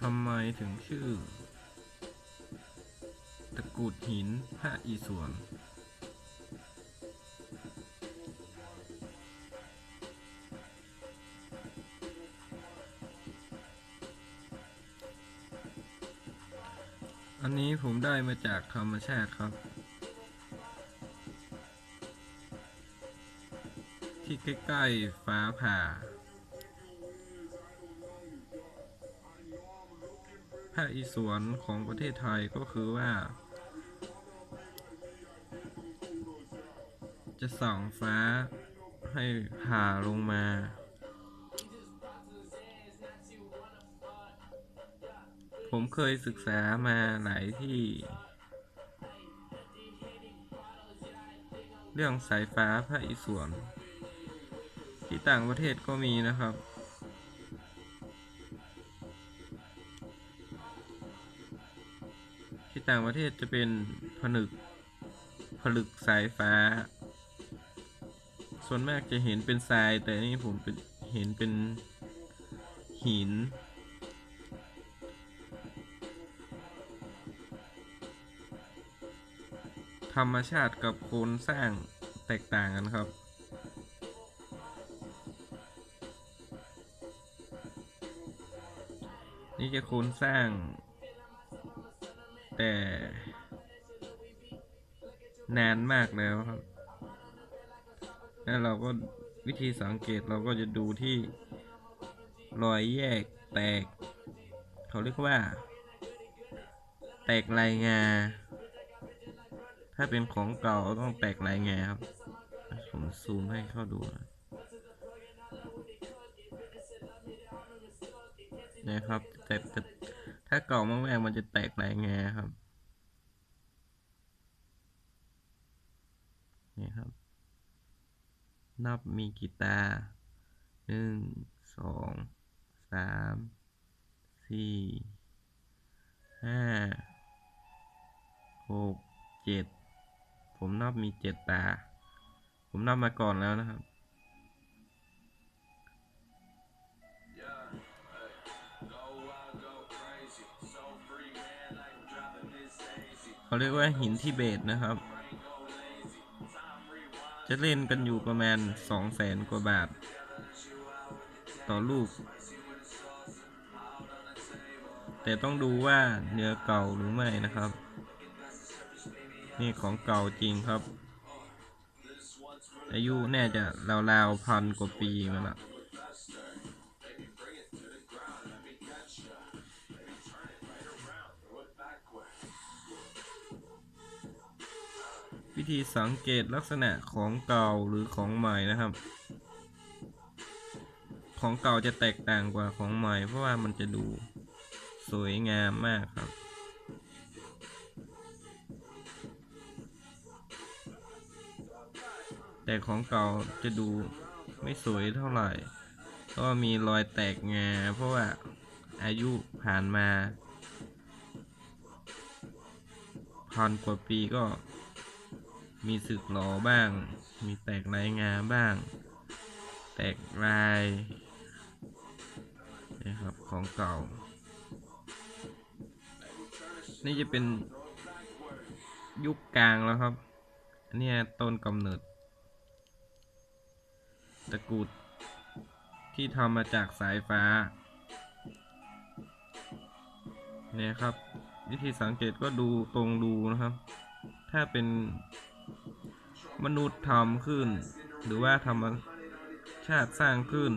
ทำไมถึงชื่อ ตะกรุดหินพระอิศวรอันนี้ผมได้มาจากธรรมชาติครับ ที่ใกล้ๆฟ้าผ่า ภาคอีสวนของประเทศไทยก็คือว่า จะส่องฟ้าให้ผ่าลงมาผมเคยศึกษามาหลายที่ เรื่องสายฟ้าภาคอีสวนที่ต่างประเทศก็มีนะครับ ต่างประเทศจะเป็นผนึกผลึกสายฟ้า ส่วนมากจะเห็นเป็นทราย แต่นี่ผมเป็นเห็นเป็นหิน ธรรมชาติกับโครงสร้างแตกต่างกันครับนี่จะครงสร้าง แต่ นานมากแล้วครับ แล้วเราก็วิธีสังเกตเราก็จะดูที่รอยแยกแตก เขาเรียกว่า แตกลายงา ถ้าเป็นของเก่าต้องแตกลายงาครับ ผมซูมให้เข้าดูนะนะครับแต่แต่ ถ้าเก่ามากๆมันจะแตกลายงาครับนี่ครับ นับมีกี่ตาหนึ่งสองสามสี่ห้าหกเจ็ดผมนับมีเจ็ดตา ผมนับมาก่อนแล้วนะครับ เขาเรียกว่าหินทิเบตนะครับ จะเล่นกันอยู่ประมาณสองแสนกว่าบาท ต่อลูก แต่ต้องดูว่าเนื้อเก่าหรือไม่นะครับ นี่ของเก่าจริงครับ อายุแน่จะราวๆพันกว่าปีมาละวิ ธีสังเกตลักษณะของเก่าหรือของใหม่นะครับ ของเก่าจะแตกต่างกว่าของใหม่ เพราะว่ามันจะดูสวยงามมากครับแต่ของเก่าจะดูไม่สวยเท่าไหร่เพราะว่ามีรอยแตกงา เพราะว่าอายุผ่านมาพันกว่าปีก็ มีสึกหลอบ้าง มีแตกลายงาบ้าง แตกลายนะครับของเก่า นี่จะเป็นยุคกลางแล้วครับอันนี้ต้นกำเนิด ตะกรุดที่ทำมาจากสายฟ้าเนี่ยครับ วิธีสังเกตก็ดูตรงดูนะครับ ถ้าเป็น มนุษย์ทำขึ้น หรือว่าธรรมชาติสร้างขึ้น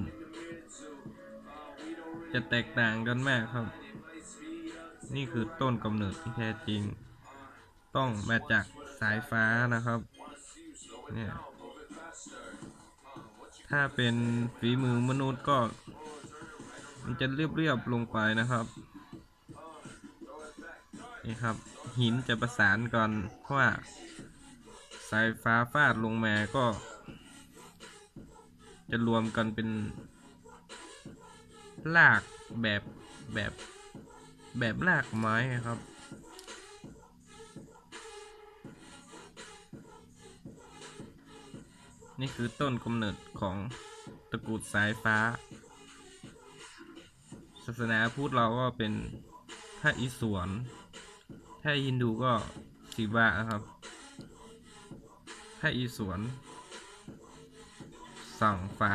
จะแตกต่างกันมากครับ นี่คือต้นกำเนิดที่แท้จริง ต้องมาจากสายฟ้านะครับ เนี่ยถ้าเป็นฝีมือมนุษย์ก็ มันจะเรียบๆลงไปนะครับนี่ครับหินจะประสานกันเพราะว่า สายฟ้าฟาดลงมาก็ จะรวมกันเป็นลากแบบแบบแบบลากไม้ครับ นี่คือต้นกำเนิดของตะกูดสายฟ้า ศาสนาพูดเราก็เป็นพระอิศวรถ้าฮินดูก็ศิวะครับ ให้อิสวนสั่งฟ้า